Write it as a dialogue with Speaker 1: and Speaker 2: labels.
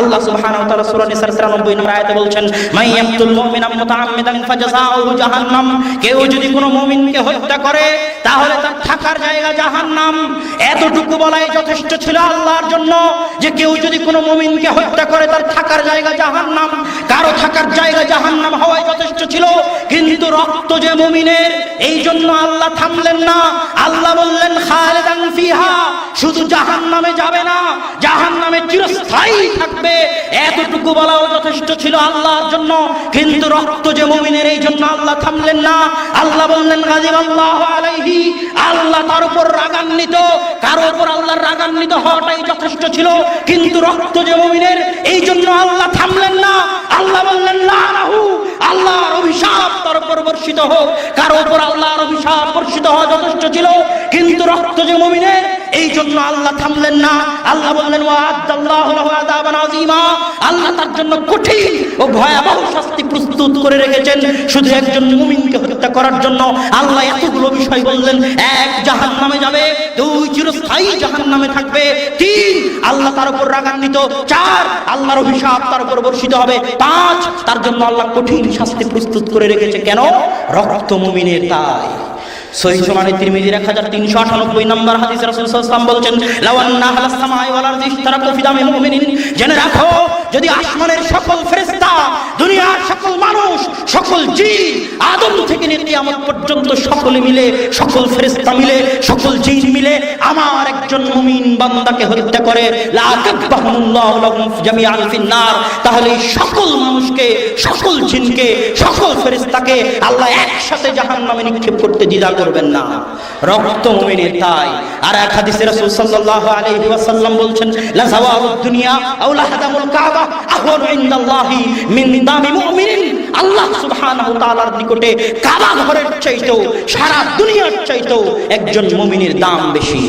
Speaker 1: আল্লাহ সুবহানাহু ওয়া তাআলা সূরা নিসার 93 নম্বর আয়াতে বলছেন মাই ইয়াকতুল মুমিনা মুতাআম্মিদান ফাজাযাউহু জাহান্নাম। কেউ যদি কোনো মুমিনকে হত্যা করে, তাহলে তার থাকার জায়গা জাহান্নাম। এতটুকু বলাই যথেষ্ট ছিল আল্লাহর জন্য যে কেউ যদি কোনো মুমিনকে হত্যা করে, তার থাকার জায়গা জাহান্নাম। কারও থাকার জায়গা জাহান্নাম হওয়াই যথেষ্ট ছিল, কিন্তু রক্ত যে মুমিনের, এই জন্য আল্লাহ থামলেন না। আল্লাহ বললেন, খালেদান ফিহা। শুধু জাহান্নামে যাবে না, জাহান্নামে চিরস্থায়ী থাকবে। এতটুকু বলাও যথেষ্ট ছিল আল্লাহর জন্য। কিন্তু রক্ত যে মুমিনের এই জন্য আল্লাহ থামলেন না। আল্লাহ বললেন, গাজিব আল্লাহ আলাইহি। আল্লাহ তার উপর রাগান্বিত। কারও উপর আল্লাহর রাগান্বিত হওয়াটাই যথেষ্ট ছিল। কিন্তু রক্ত যে মুমিনের এই অভিশাপ তার উপর বর্ষিত হোক, কারও উপর আল্লাহর অভিশাপ বর্ষিত হওয়া যথেষ্ট ছিল, কিন্তু রক্ত যে মুমিনের, এই জন্য আল্লাহ থামলেন না। আল্লাহ বললেন আল্লাহ তার জন্য কঠিন ও ভয়াবহ শাস্তি প্রস্তুত করে রেখেছেন, শুধু একজন মুমিনকে হত্যা করার জন্য। আল্লাহ এতগুলো বিষয় বললেন, এক জাহান্নামে যাবে দুই চিরস্থায়ী জাহান্নামে থাকবে। তিন, আল্লাহ তার উপর রাগান্বিত। চার, আল্লাহর অভিশাপ তার উপর বর্ষিত হবে। পাঁচ, তার জন্য আল্লাহ কঠিন শাস্তি প্রস্তুত করে রেখেছে। কেন? রক্ত মুমিনের তাই যদি আসমানের সকল ফেরেশতা দুনিয়ার সকল সকল জিন আদম থেকে নিয়ে কিয়ামত পর্যন্ত সকলে মিলে, সকল ফেরেশতা মিলে, সকল জিন মিলে আমার একজন মুমিন বান্দাকে হত্যা করে। লা লাহুম জামিআন ফিন্নার। তাহলে সকল মানুষকে, সকল জিনকে, সকল ফেরেশতাকে আল্লাহ একসাথে জাহান্নামে নিক্ষেপ করতে দ্বিধা করবেন না। রক্ত মুমিনের তাই। আর এক হাদিসে রাসূল সাল্লাল্লাহু আলাইহি ওয়াসাল্লাম বলছেন, লা দুনিয়া আও লা কাবা আহওয়ানু ইনদাল্লাহি মিন দামি মুমিনিন। আল্লাহ সুবহানাহু তাআলার নিকটে কাবা ঘরের চাইতেও সারা দুনিয়ার চাইতেও একজন মুমিনের দাম বেশি।